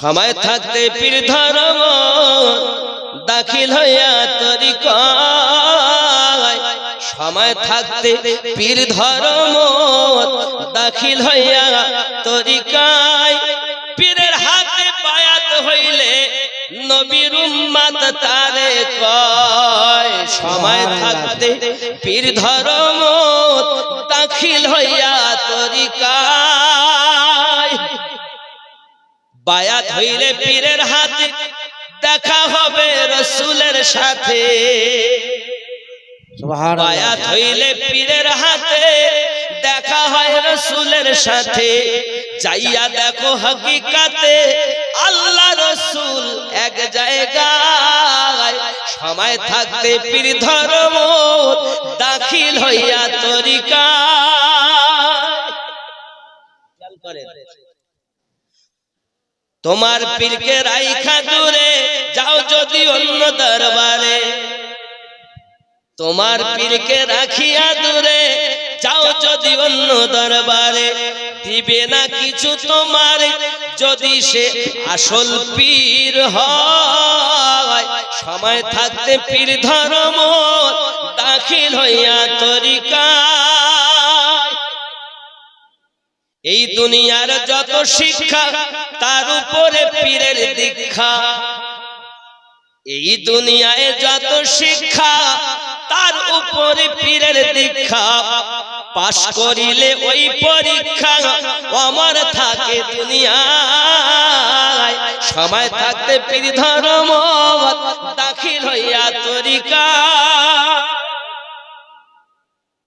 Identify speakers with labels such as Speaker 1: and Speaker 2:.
Speaker 1: সময় থাকতে পীর ধর্ম দাখিল হইয়া তরিকায়। সময় থাকতে পীর ধর্ম দাখিল হইয়া তরিকায়। পীরের হাতে বায়াত হইলে নবীর উম্মাত তারে কয়, সময় থাকতে পীর ধর্ম দাখিল হইয়া তরিকায়। বায়াত হইলে পীরের হাতে দেখা হবে রসুলের সাথে। বায়াত হইলে পীরের হাতে দেখা হয় রসুলের সাথে। যাইয়া দেখো হকিকাতে আল্লাহ রসুল এক জায়গায়। সময় থাকতে পীর ধর্ম দাখিল হইয়া তরিকা তোমার পীরকে রাইখা দূরে যাও যদি অন্য দরবারে। তোমার পীরকে রাখিয়া দূরে যাও যদি অন্য দরবারে। দিবে না কিছু তোমার যদি সে আসল পীর হয়। সময় থাকতে পীর ধর্ম দাখিল হইয়া তরিকা এই দুনিয়ার যত শিক্ষা, তার উপরে পীরের দীক্ষা। এই দুনিয়ায় যত শিক্ষা, তার উপরে পীরের দীক্ষা। পাশ করিলে ওই পরীক্ষা আমার থাকে দুনিয়ায়। সময় থাকতে পীর ধর্ম দাখিল হইয়া তরিকা